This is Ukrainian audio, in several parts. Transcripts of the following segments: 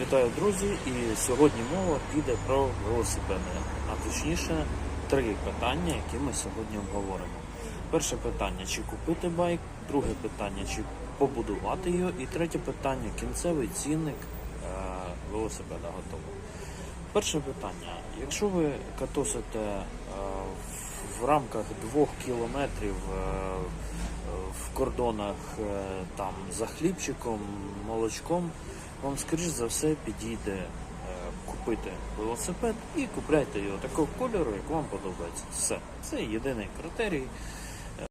Вітаю, друзі! І сьогодні мова піде про велосипеди, а точніше три питання, які ми сьогодні обговоримо. Перше питання: чи купити байк, друге питання, чи побудувати його, і третє питання кінцевий цінник е, велосипеда готового. Перше питання. Якщо ви катосите е, в- рамках двох кілометрів е, в кордонах е, там за хлібчиком, молочком, вам скоріш за все підійде е, купити велосипед і купляйте його такого кольору, як вам подобається. Все. Це єдиний критерій. Е,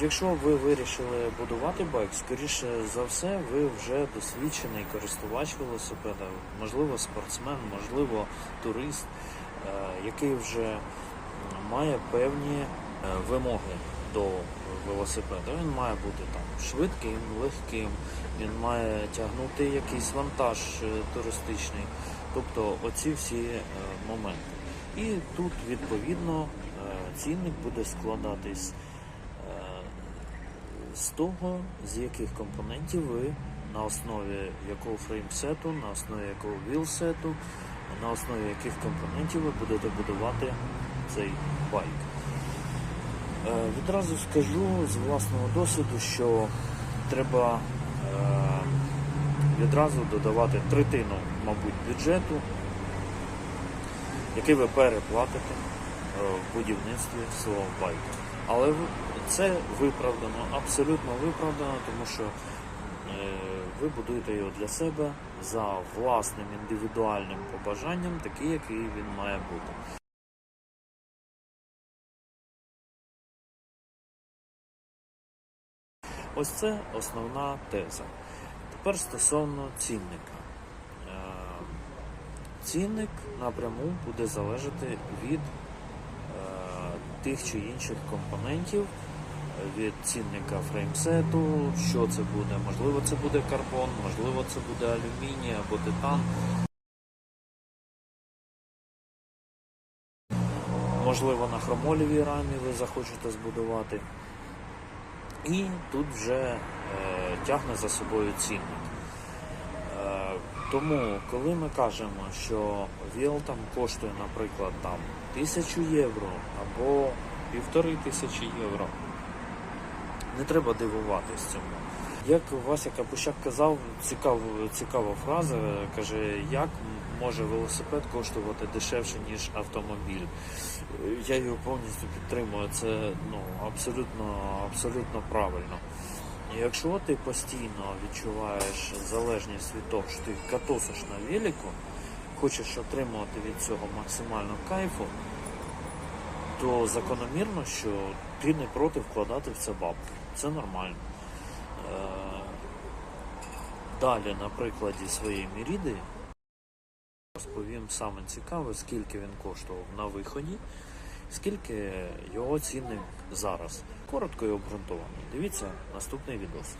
Якщо ви вирішили будувати байк, скоріше за все, ви вже досвідчений користувач велосипеда, можливо, спортсмен, можливо, турист, е, який вже має певні вимоги до велосипеда. Він має бути там швидким, легким, він має тягнути якийсь вантаж е, туристичний. Тобто оці всі е, моменти. І тут відповідно е, цінник буде складатись з того, з яких компонентів ви на основі якого фреймсету, на основі якого вілсету, на основі яких компонентів ви будете будувати цей байк. Е, Відразу скажу з власного досвіду, що треба е, відразу додавати третину, мабуть, бюджету, який ви переплатите е, в будівництві свого байка. Але це виправдано, абсолютно виправдано, тому що ви будуєте його для себе за власним індивідуальним побажанням, такий, який він має бути. Ось це основна теза. Тепер стосовно цінника. Е, Цінник напряму буде залежати від е, тих чи інших компонентів, від цінника фреймсету, що це буде. Можливо, це буде карбон, можливо, це буде алюміній або титан. Можливо, на хромолівій рамі ви захочете збудувати. І тут вже е, тягне за собою цінник. Е, тому, коли ми кажемо, що ВІЛ там коштує, наприклад, там тисячу євро або півтори тисячі євро, не треба дивуватись цьому. Як Вася Капущак казав, цікав, цікава фраза, каже, як може велосипед коштувати дешевше, ніж автомобіль. Я його повністю підтримую. Це ну, абсолютно, абсолютно правильно. Якщо ти постійно відчуваєш залежність від того, що ти катосиш на велику, хочеш отримувати від цього максимально кайфу, то закономірно, що ти не проти вкладати в це бабки. Це нормально. Е, Далі, на прикладі своєї Міріди, розповім саме цікаве, скільки він коштував на виході, скільки його ціни зараз. Коротко і обґрунтовано. Дивіться наступний відос.